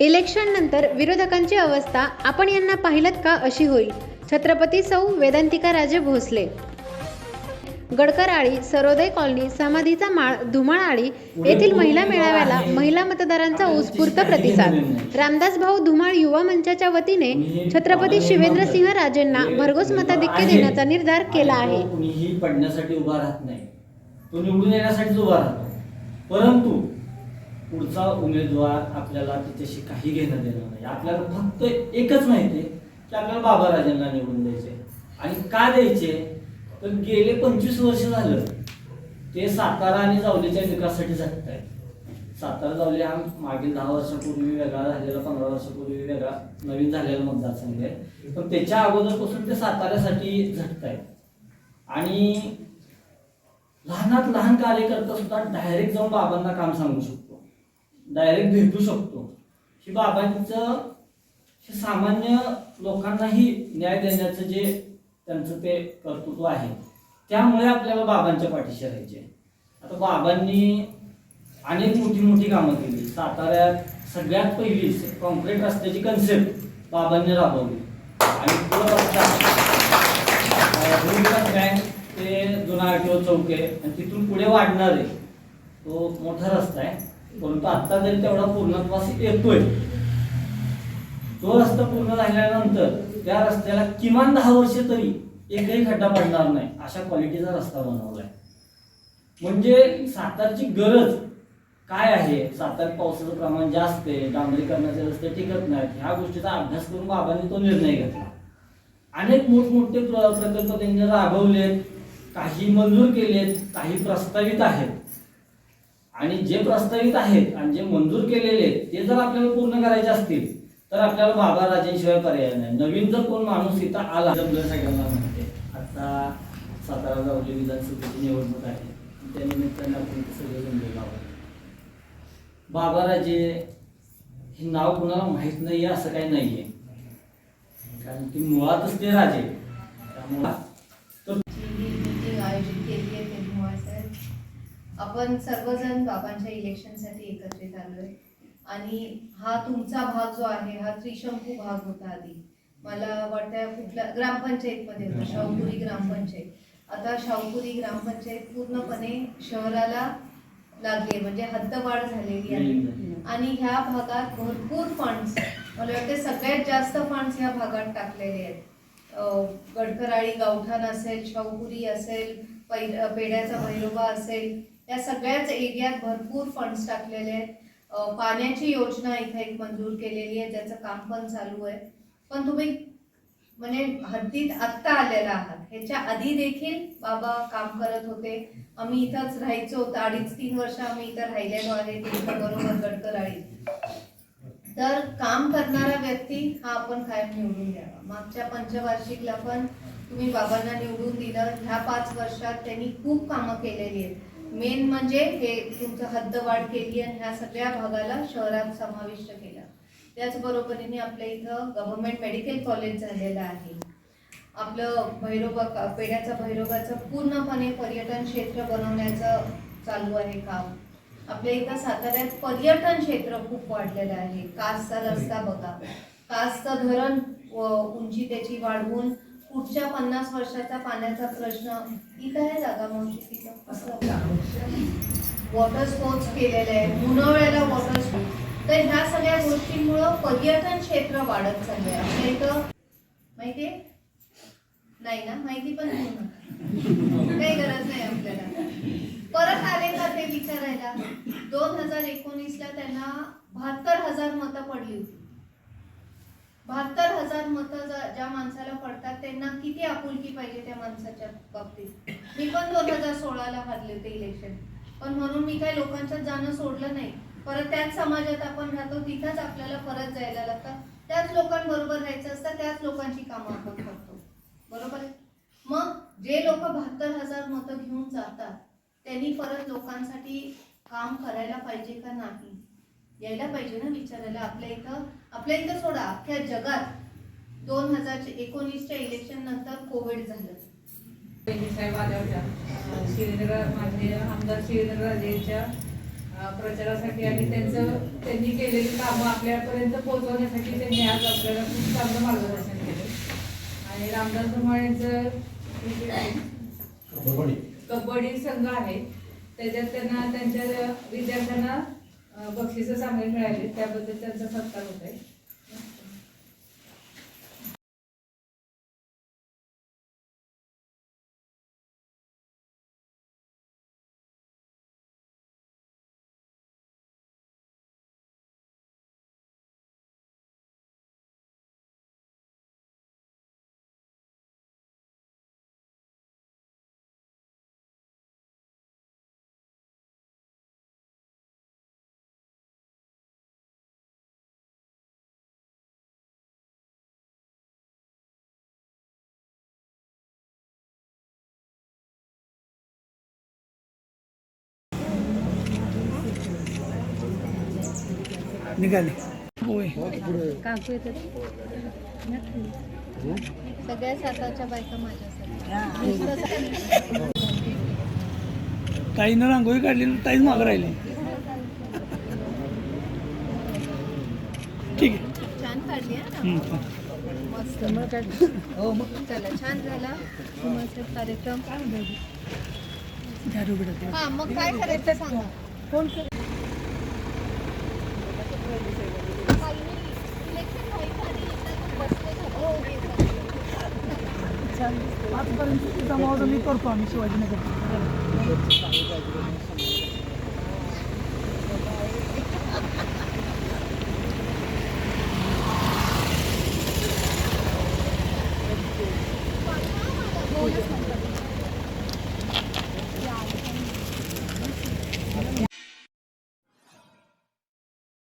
इलेक्शननंतर विरोधकांची अवस्था आपण यांना पाहिलत का अशी होईल? छत्रपती सौ वेदांतिका राजे भोसले. गडकराळी सरोदय कॉलनी समाधीचा माळ धुमाळआळी येथील महिला मेळाव्याला महिला मतदारांचा उत्स्फूर्त प्रतिसाद. रामदास भाऊ धुमाळ युवा मंचाच्या वतीने छत्रपती शिवेंद्र सिंह राजेंना भरघोस मताधिक्य देण्याचा निर्धार केला आहे. पडण्यासाठी उभा राहत नाही. तो निवडून येण्यासाठी उभा राहतो. परंतु पुढचा उमेदवार आपल्याला त्याच्याशी काही घेणं देणं नाही. आपल्याला फक्त एकच माहिती आहे की आपल्याला बाबा राजांना निवडून द्यायचे आणि का द्यायचे तर गेले पंचवीस वर्ष झालं ते सातारा आणि जावलीच्या विकासासाठी झटत आहेत सातारा जावली हा मागील दहा वर्षापूर्वी वेगळा झालेला पंधरा वर्षापूर्वी वेगळा नवीन झालेला मतदारसंघ आहे. पण त्याच्या अगोदरपासून ते साताऱ्यासाठी झटत आहेत आणि लहानात लहान कार्यकर्ता सुद्धा डायरेक्ट जाऊन बाबांना काम सांगू शकतो. डायरेक्ट भेटू शकतो. ही बाबांचं सामान्य लोकांनाही न्याय देण्याचं जे त्यांचं ते कर्तृत्व आहे त्यामुळे आपल्याला बाबांच्या पाठीशी राहायचे आता बाबांनी अनेक मोठी मोठी कामं केली. साताऱ्यात सगळ्यात पहिली कॉन्क्रीट रस्त्याची कन्सेप्ट बाबांनी राबवली. आणि बँक ते जुना आरटीओ चौक आहे. आणि तिथून पुढे वाढणार आहे तो मोठा रस्ता आहे. परंतु आता जरी तेवढा पूर्णत्वास येतोय तो रस्ता पूर्ण झाल्यानंतर त्या रस्त्याला किमान दहा वर्ष तरी एकही खड्डा पडणार नाही अशा क्वालिटीचा रस्ता बनवलाय. म्हणजे सातारची गरज काय आहे? सातार पावसाचं प्रमाण जास्त आहे डांबरीकरणाचे रस्ते टिकत नाहीत ह्या गोष्टीचा अभ्यास करून बाबांनी तो निर्णय घेतला. अनेक मोठमोठे प्रकल्प त्यांनी राबवलेत काही मंजूर केलेत काही प्रस्तावित आहेत. आणि जे प्रस्तावित आहेत आणि जे मंजूर केलेले आहेत ते जर आपल्याला पूर्ण करायचे असतील तर आपल्याला बाबा राजेशिवाय पर्याय नाही. नवीन जर कोण माणूस इथं आला जमलं सगळ्यांना म्हणते आता सातारा जावली विधानसभेची निवडणूक आहे. त्या निमित्ताने आपण सगळे जमलेलो आहोत. बाबा राजे हे नाव कुणाला माहीत नाहीये असं काही नाही आहे कारण की मुळातच ते राजे त्यामुळे आपण सर्वजण बाबांच्या इलेक्शनसाठी एकत्रित आलोय. आणि हा तुमचा भाग जो आहे हा त्रिशंकू भाग होता आधी. मला वाटतं कुठल्या ग्रामपंचायतमध्ये होता शाहूपुरी ग्रामपंचायत. आता शाहूपुरी ग्रामपंचायत पूर्णपणे शहराला लागली म्हणजे हद्दवाढ झालेली आहे. आणि ह्या भागात भरपूर फंड्स मला वाटते सगळ्यात जास्त फंड्स ह्या भागात टाकलेले आहेत. गडकराळी गावठाण असेल शाहूपुरी असेल पै पेड्याचा भैरोबा असेल या सगळ्याच एरियात भरपूर फंड्स टाकलेले आहेत. पाण्याची योजना इथे एक मंजूर केलेली आहे ज्याचं काम पण चालू आहे. पण तुम्ही म्हणजे हद्दीत आत्ता आलेला आहात. ह्याच्या आधी देखील बाबा काम करत होते. आम्ही इथंच राहायचो. होतं अडीच तीन वर्ष आम्ही इथं राहिलेलो आहे. त्यांच्या बरोबर गडकराळी तर काम करणारा व्यक्ती हा आपण कायम निवडून द्यावा. मागच्या पंचवार्षिकला पण तुम्ही बाबांना निवडून दिलं. ह्या पाच वर्षात त्यांनी खूप कामं केलेली आहेत. मेन म्हणजे हे तुमचं हद्दवाढ केली आणि ह्या सगळ्या भागाला शहरात समाविष्ट केलं. त्याचबरोबरीने आपल्या इथं गव्हर्नमेंट मेडिकल कॉलेज झालेलं आहे. आपलं भैरोबा का- भैरोबाचं पूर्णपणे पर्यटन क्षेत्र बनवण्याचं चालू आहे काम. आपल्या इथं साताऱ्यात पर्यटन क्षेत्र खूप वाढलेलं आहे. कासचा रस्ता बघा. कासचं धरण उंची त्याची वाढवून पुढच्या पन्नास वर्षाचा पाण्याचा प्रश्न इथं आहे जागा मावशी तिथं वॉटर स्पोर्ट्स केलेले आहे. उन्हाळ्याला वॉटर स्पोर्ट्स तर ह्या सगळ्या गोष्टींमुळं पर्यटन क्षेत्र वाढत चाललंय. आपल्या इथं माहितीये? नाही ना? माहिती पण काही गरज नाही आपल्याला. परत आले का ते विचारायला? दोन हजार एकोणीस ला त्यांना बहात्तर हजार मतं पडली होती. बहात्तर हजार मतं ज्या माणसाला पडतात त्यांना किती आपुलकी पाहिजे त्या माणसाच्या बाबतीत? मी पण दोन हजार सोळाला हरले होते इलेक्शन पण म्हणून मी काही लोकांच्यात जाणं सोडलं नाही. परत त्याच समाजात आपण राहतो तिथंच आपल्याला परत जायला लागतं. त्याच लोकांबरोबर राहायचं असतं त्याच लोकांची कामं आपण करतो. बरोबर आहे? मग जे लोक बहात्तर हजार मतं घेऊन जातात त्यांनी परत लोकांसाठी काम करायला पाहिजे का नाही? यायला पाहिजे ना विचारायला. आपल्या इथं आपल्या इथं सोडा अख्ख्या जगात दोन हजार एकोणीसच्या इलेक्शन नंतर कोविड झालं. साहेब आल्या होत्या. शिवेंद्र माझे आमदार शिवेंद्र राजेंच्या प्रचारासाठी आणि त्यांचं त्यांनी केलेली कामं आपल्यापर्यंत पोहोचवण्यासाठी त्यांनी आज आपल्याला खूप चांगलं मार्गदर्शन केलं. आणि रामदास धुमाळ यांचं जे आहे, कबड्डी. संघ आहे त्याच्यात त्यांना त्यांच्या विद्यार्थ्यांना बक्षिसं चांगली मिळाली. त्याबद्दल त्यांचा सत्कार होत आहे निघाले. होय. सगळ्या बायका माझ्यासाठी ताईनं रांगोळी काढली ताईच मागं राहिली. ठीक आहे. छान काढली. मस्त. हो मग चला छान झाला. मस्त कार्यक्रम. हा मग काय करायचं सांगा? कोण आजपर्यंत तिचा जमावतो मी करतो आम्ही शिवाजीनगर.